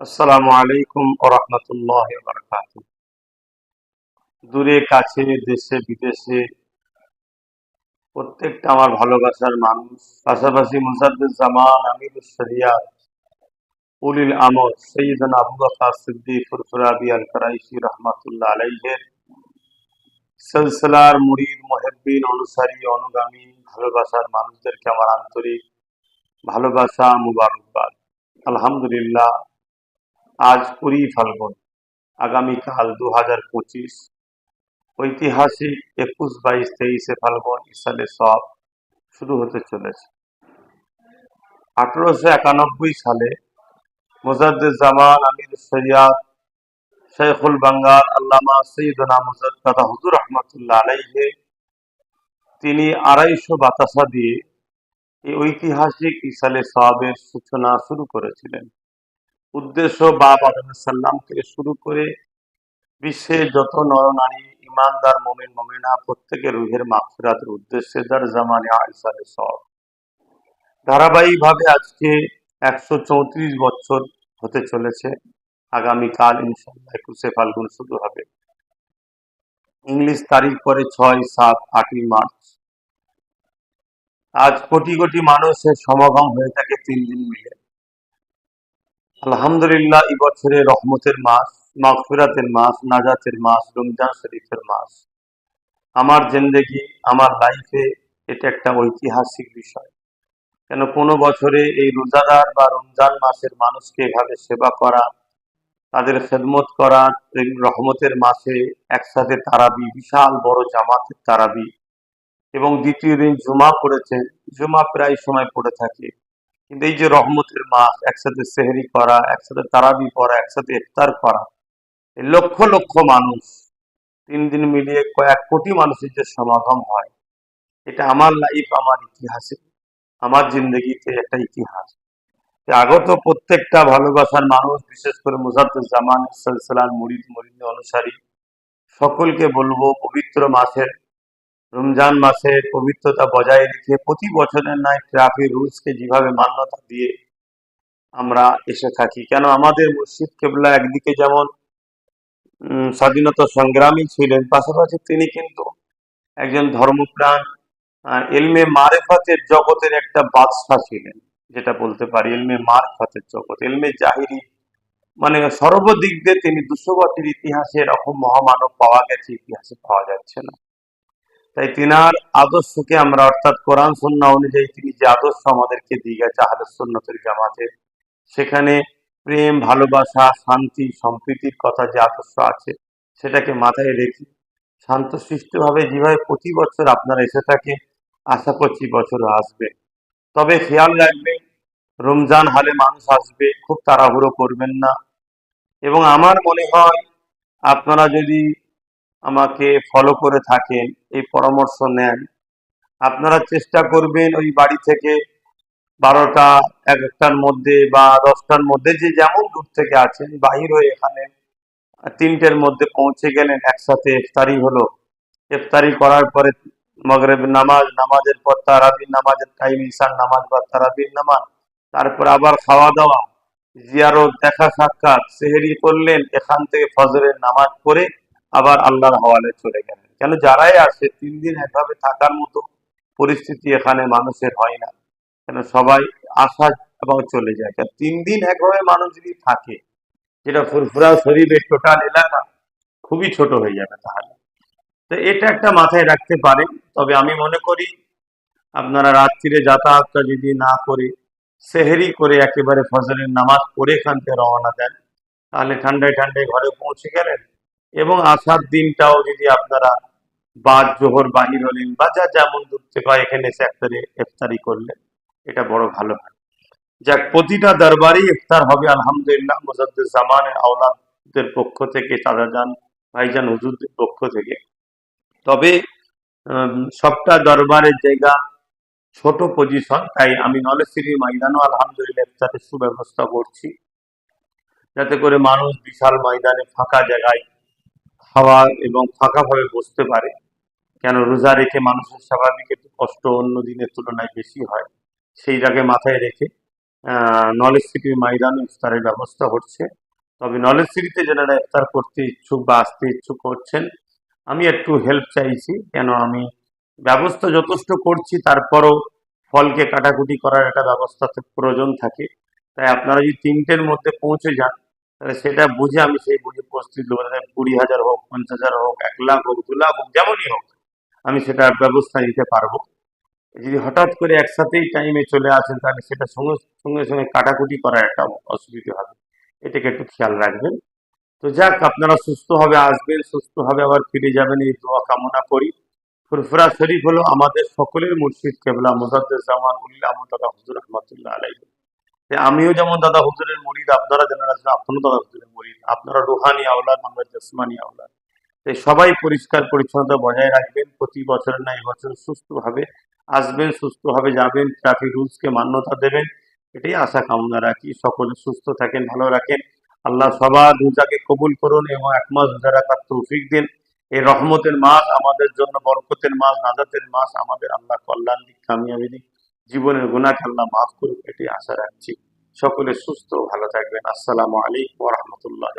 আসসালামু আলাইকুম ওরহমতুল্লাহ বারকাত দূরে, কাছে, দেশে, বিদেশে প্রত্যেকটা আমার ভালোবাসার মানুষ, পাশাপাশি মুসাদ্দুল জামান আমিরুল শরিয়াত উলিল আমর, সৈয়দনা আবু বকর সিদ্দিক ফুরফুরাবি আল করাইশি রহমাতুল্লাহ আলাইহের সিলসিলার মুরিদ, মুহিব্বিন, অনুসারী, অনুগামী, ভালোবাসার মানুষদেরকে আমার আন্তরিক ভালোবাসা, মুবারকবাদ। আলহামদুলিল্লাহ আজ কুড়ি ফাল্গুন। আগামীকাল দু হাজার পঁচিশ। ঐতিহাসিক একুশ বাইশ তেইশে ফাল্গুন ইসালে সব শুরু হতে চলেছে। আঠারোশো একানব্বই সালে মুজাদ্দুজ্জামান আমির সৈয়াদ শেখুল বাঙ্গাল আল্লামা সৈয়দনা মুজাদ্দাদা হুজুর রহমতুল্লাহ আলাইহে, তিনি আড়াইশো বাতাসা দিয়ে এই ঐতিহাসিক ইসালে সবের সূচনা শুরু করেছিলেন। উদ্দেশ্য বাপ আদম থেকে শুরু করে বিশ্বের যত নরনারী, ইমানদার, মোমেন, মোমেনা, প্রত্যেকের রুহের মাফিরাতের উদ্দেশ্যে দার জামানে আইসালে সব ধারাবাহিকভাবে আজকে একশো চৌত্রিশ বছর হতে চলেছে। আগামীকাল ইনশাল্লাহ একুশে ফাল্গুন শুরু হবে। ইংলিশ তারিখ পরে ছয়, সাত, আটই মার্চ। আজ কোটি কোটি মানুষের সমাগম হয়ে থাকে তিন দিন মিলে। আলহামদুলিল্লাহ, এই বছরে রহমতের মাস, মাগফিরাতের মাস, নাজাতের মাস, রমজান শরীফের মাস। আমার জিন্দেগি, আমার লাইফে এটা একটা ঐতিহাসিক বিষয়। কেন কোনো বছরে এই রোজাদার বা রমজান মাসের মানুষকে এভাবে সেবা করা, তাদের খেদমত করা রহমতের মাসে একসাথে তারাবি, বিশাল বড় জামাতের তারাবি। এবং দ্বিতীয় দিন জুমা পড়েছেন জুমা প্রায় সময় পড়ে থাকে। কিন্তু এই যে রহমতের মাস, একসাথে সেহরি করা, একসাথে তারাবি পড়া, একসাথে ইফতার করা, এই লক্ষ লক্ষ মানুষ, তিন দিন মিলিয়ে কয়েক কোটি মানুষের যে সমাগম হয়, এটা আমার লাইফ আমার ইতিহাসে, আমার জিন্দগিতে একটা ইতিহাস। আগত প্রত্যেকটা ভালোবাসার মানুষ, বিশেষ করে মুজাদ্দুজ্জামান সিলসিলার মুরিদ মুরিদ অনুসারী সকলকে বলব পবিত্র মাসের রমজান মাসের পবিত্রতা বজায় রেখে প্রতি বছরের ন্যায় ট্রাফিক রুলসকে যেভাবে মান্যতা দিয়ে আমরা এসে থাকি, কেন আমাদের মুর্শিদ কেবলা একদিকে যেমন স্বাধীনতা সংগ্রামী ছিলেন, পাশাপাশি তিনি কিন্তু একজন ধর্মপ্রাণ এলমে মারেফাতের জগতের একটা বাদশাহ ছিলেন, যেটা বলতে পারি, এলমে মারফাতের জগৎ, এলমে জাহিরি মানে সর্বদিক দিয়ে তিনি দুশো বছর ইতিহাসে এরকম মহামানব পাওয়া গেছে, ইতিহাসে পাওয়া যাচ্ছে না। তাই তিনার আদর্শকে আমরা অর্থাৎ কোরআন সন্না অনুযায়ী তিনি যে আদর্শ আমাদেরকে দিয়ে গেছে আহলে সুন্নতের জামাতে, সেখানে প্রেম, ভালোবাসা, শান্তি, সম্প্রীতির কথা যে আদর্শ আছে, সেটাকে মাথায় রেখে শান্তশিষ্টভাবে যেভাবে প্রতি বছর আপনারা এসে থাকে আশা করছি বছরও আসবে। তবে খেয়াল রাখবেন, রমজান হালে মানুষ আসবে, খুব তাড়াহুড়ো করবেন না। এবং আমার মনে হয়, আপনারা যদি আমাকে ফলো করে থাকেন, এই পরামর্শ নেন। আপনারা চেষ্টা করবেন ওই বাড়ি থেকে বারোটা এক একটার মধ্যে বা দশটার মধ্যে যে যেমন দূর থেকে আছেন, বাহির হয়ে এখানে তিনটের মধ্যে পৌঁছে গেলেন, একসাথে ইফতারি হলো। ইফতারি করার পরে মগরেব নামাজ, নামাজের পর তারাবির নামাজের টাইম ঈশান নামাজ বা তারাবির নামাজ। তারপর আবার খাওয়া দাওয়া জিয়ারত দেখা সাক্ষাৎ সেহেরি করলেন, এখান থেকে ফজরের নামাজ পড়ে আবার আল্লাহর হওয়ালে চলে গেলেন। কেন? যারাই আসে, তিন দিন একভাবে থাকার মতো পরিস্থিতি এখানে মানুষের হয় না। কেন? সবাই আসা এবং চলে যায়। কেন? তিন দিন একভাবে মানুষ যদি থাকে, যেটা ফুরফুরা শরীফের টোটাল এলাকা, খুবই ছোট হয়ে যাবে তাহলে। তো এটা একটা মাথায় রাখতে পারে। তবে আমি মনে করি, আপনারা রাত্রিরে যাতায়াতটা যদি না করে, সেহেরি করে একেবারে ফজরের নামাজ পড়ে এখান থেকে রওনা দেন, তাহলে ঠান্ডায় ঠান্ডায় ঘরে পৌঁছে গেলেন এবং আসার দিনটাও যদি আপনারা বাদ, জোহর, বাহির হলেন বা যা যেমন দূর থেকে হয়, এখানে এসে একটারে ইফতারি করলেন, এটা বড় ভালো হয়। যাক, প্রতিটা দরবারই ইফতার হবে, আলহামদুলিল্লাহ মুজাদ্দুল জামানের আওলাদের পক্ষ থেকে, চাচাজান ভাইজান হুজুরদের পক্ষ থেকে। তবে সবটা দরবারের জায়গা ছোট পজিশন তাই আমি নলেজ সিটি ময়দানও আলহামদুলিল্লাহ ইফতারের সুব্যবস্থা করছি। যাতে করে মানুষ বিশাল ময়দানে ফাঁকা জায়গায় খাওয়া এবং ফাঁকাভাবে বসতে পারে। কেন রোজা রেখে মানুষের স্বাভাবিক একটু কষ্ট অন্য দিনের তুলনায় বেশি হয় সেইটাকে মাথায় রেখে নলেজ সিটির ময়দানে ইফতারের ব্যবস্থা হচ্ছে। তবে নলেজ সিটিতে যারা ইফতার করতে ইচ্ছুক বা আসতে ইচ্ছুক করছেন, আমি একটু হেল্প চাইছি, কেন আমি ব্যবস্থা যথেষ্ট করছি, তারপরও ফলকে কাটাকুটি করার একটা ব্যবস্থা প্রয়োজন থাকে। তাই আপনারা যদি তিনটের মধ্যে পৌঁছে যান তাহলে সেটা বুঝে আমি সেই বুঝে প্রস্তুত দেবো কুড়ি হাজার হোক, পঞ্চাশ হাজার হোক, এক লাখ হোক, দু লাখ হোক, যেমনই হোক, আমি সেটা ব্যবস্থা নিতে পারব। যদি হঠাৎ করে একসাথেই টাইমে চলে আসেন, তাহলে সেটা সঙ্গে সঙ্গে সঙ্গে কাটাকুটি করার একটা অসুবিধা হবে। এটাকে একটু খেয়াল রাখবেন। তো যাক, আপনারা সুস্থভাবে আসবেন সুস্থভাবে আবার ফিরে যাবেন। এই দোয়া কামনা করি। ফুরফুরা শরীফ হলো আমাদের সকলের মুর্শিদ কেবলা মুজাদ্দের জামান উল্লাহ দাদা হুজুর রহমতুল্লাহ আলাই আমিও যেমন দাদা হুজুরের মরিদ, আপনারা আছেন আপনারও দাদা হুজুরের মরিদ, আপনারা রুহানি আওলাদ, আমরা জসমানি আওলাদ। তাই সবাই পরিষ্কার পরিচ্ছন্নতা বজায় রাখবেন, প্রতি বছর না এবছর সুস্থভাবে আসবেন, সুস্থভাবে যাবেন ট্রাফিক রুলসকে মান্যতা দেবেন। এটাই আশা কামনা রাখি। সকলে সুস্থ থাকেন, ভালো রাখেন। আল্লাহ সবার রোজাকে কবুল করুন এবং এক মাস রোজা রাখার তৌফিক দিন। এই রহমতের মাস আমাদের জন্য, বরকতের মাস, নাজাতের মাস আমাদের আল্লাহ কল্যাণ দিক, কামিয়াবি দিক। জীবনের গুণা খেলনা মাফ করুক এটি আশা রাখছি সকলে সুস্থ ভালো থাকবেন। আসসালামু আলাইকুম রহমতুল্লাহ